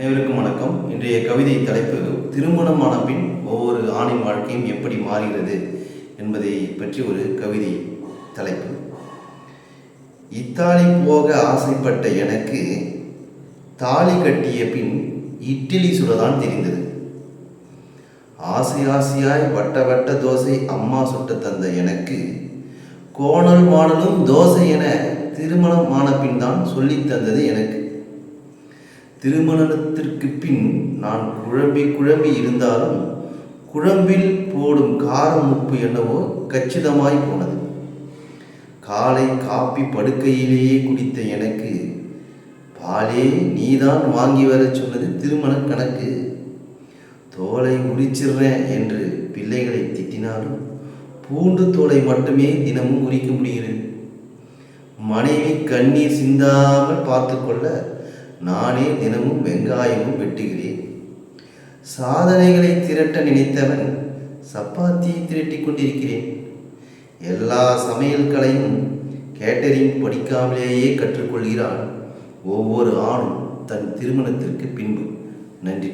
அனைவருக்கும் வணக்கம். இன்றைய கவிதை தலைப்பு திருமணமான பின் ஒவ்வொரு ஆணின் வாழ்க்கையும் எப்படி மாறுகிறது என்பதை பற்றி ஒரு கவிதை தலைப்பு. இத்தாலி போக ஆசைப்பட்ட எனக்கு தாலி கட்டிய பின் இட்லி சுடதான் தெரிந்தது. ஆசை ஆசையாய் வட்ட வட்ட தோசை அம்மா சுட்டு தந்த எனக்கு கோணல் மாடலும் தோசை என திருமணம் ஆன பின் தான் சொல்லித் தந்தது எனக்கு. திருமணத்திற்கு பின் நான் குழம்பி குழம்பி இருந்தாலும் குழம்பில் போடும் காரம் உப்பு என்னவோ கச்சிதமாய் போனது. காலை காப்பி படுக்கையிலேயே குடித்த எனக்கு பாலே நீதான் வாங்கி வரச் சொன்னது திருமண கணக்கு. தோலை உரிச்சிடுறேன் என்று பிள்ளைகளை திட்டினாலும் பூண்டு தோலை மட்டுமே தினமும் உரிக்க முடிகிறது மனைவி கண்ணீர் சிந்தாமல் பார்த்து கொள்ள நானே தினமும் வெங்காயமும் வெட்டுகிறேன். சாதனைகளை திரட்ட நினைத்தவன் சப்பாத்தியை திரட்டி கொண்டிருக்கிறேன். எல்லா சமையல்களையும் கேட்டரிங் படிக்காமலேயே கற்றுக்கொள்கிறான். ஒவ்வொரு ஆணும் தன் திருமணத்திற்கு பின்பு. நன்றி.